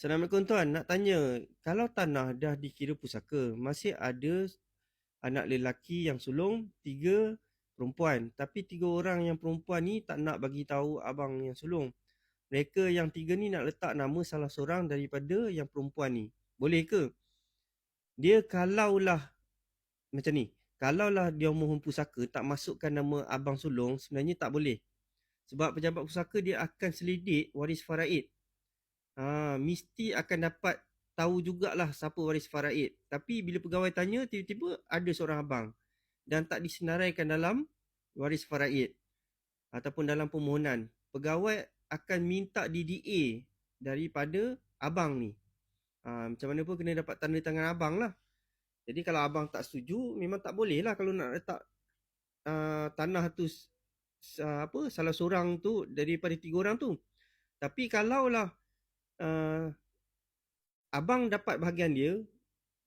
Assalamualaikum tuan, nak tanya, kalau tanah dah dikira pusaka, masih ada anak lelaki yang sulung, tiga perempuan. Tapi tiga orang yang perempuan ni tak nak bagi tahu abang yang sulung. Mereka yang tiga ni nak letak nama salah seorang daripada yang perempuan ni. Boleh ke? Dia kalaulah macam ni, kalaulah dia mohon pusaka tak masukkan nama abang sulung, sebenarnya tak boleh. Sebab pejabat pusaka dia akan selidik waris faraid. Ha, mesti akan dapat tahu jugalah siapa waris faraid. Tapi bila pegawai tanya, tiba-tiba ada seorang abang dan tak disenaraikan dalam waris faraid ataupun dalam permohonan. Pegawai akan minta DDA daripada abang ni. Ha, macam mana pun kena dapat tanda tangan abang lah. Jadi kalau abang tak setuju, memang tak boleh lah kalau nak letak uh, tanah tu uh, apa salah seorang tu daripada tiga orang tu. Tapi kalaulah uh, abang dapat bahagian dia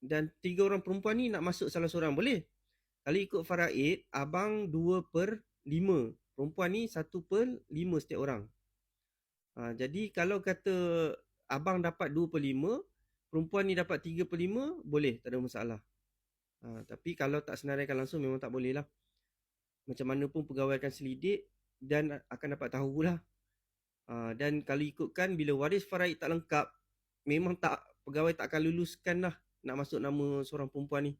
dan tiga orang perempuan ni nak masuk salah seorang boleh. Kalau ikut faraid, abang dua per lima. Perempuan ni satu per lima setiap orang. Ha, jadi kalau kata abang dapat dua per lima, perempuan ni dapat tiga per lima, boleh, tak ada masalah. Ha, tapi kalau tak senaraikan langsung, memang tak boleh lah. Macam mana pun pegawai akan selidik dan akan dapat tahu Ha, dan kalau ikutkan bila waris faraid tak lengkap, memang tak pegawai tak akan luluskan lah nak masuk nama seorang perempuan ni.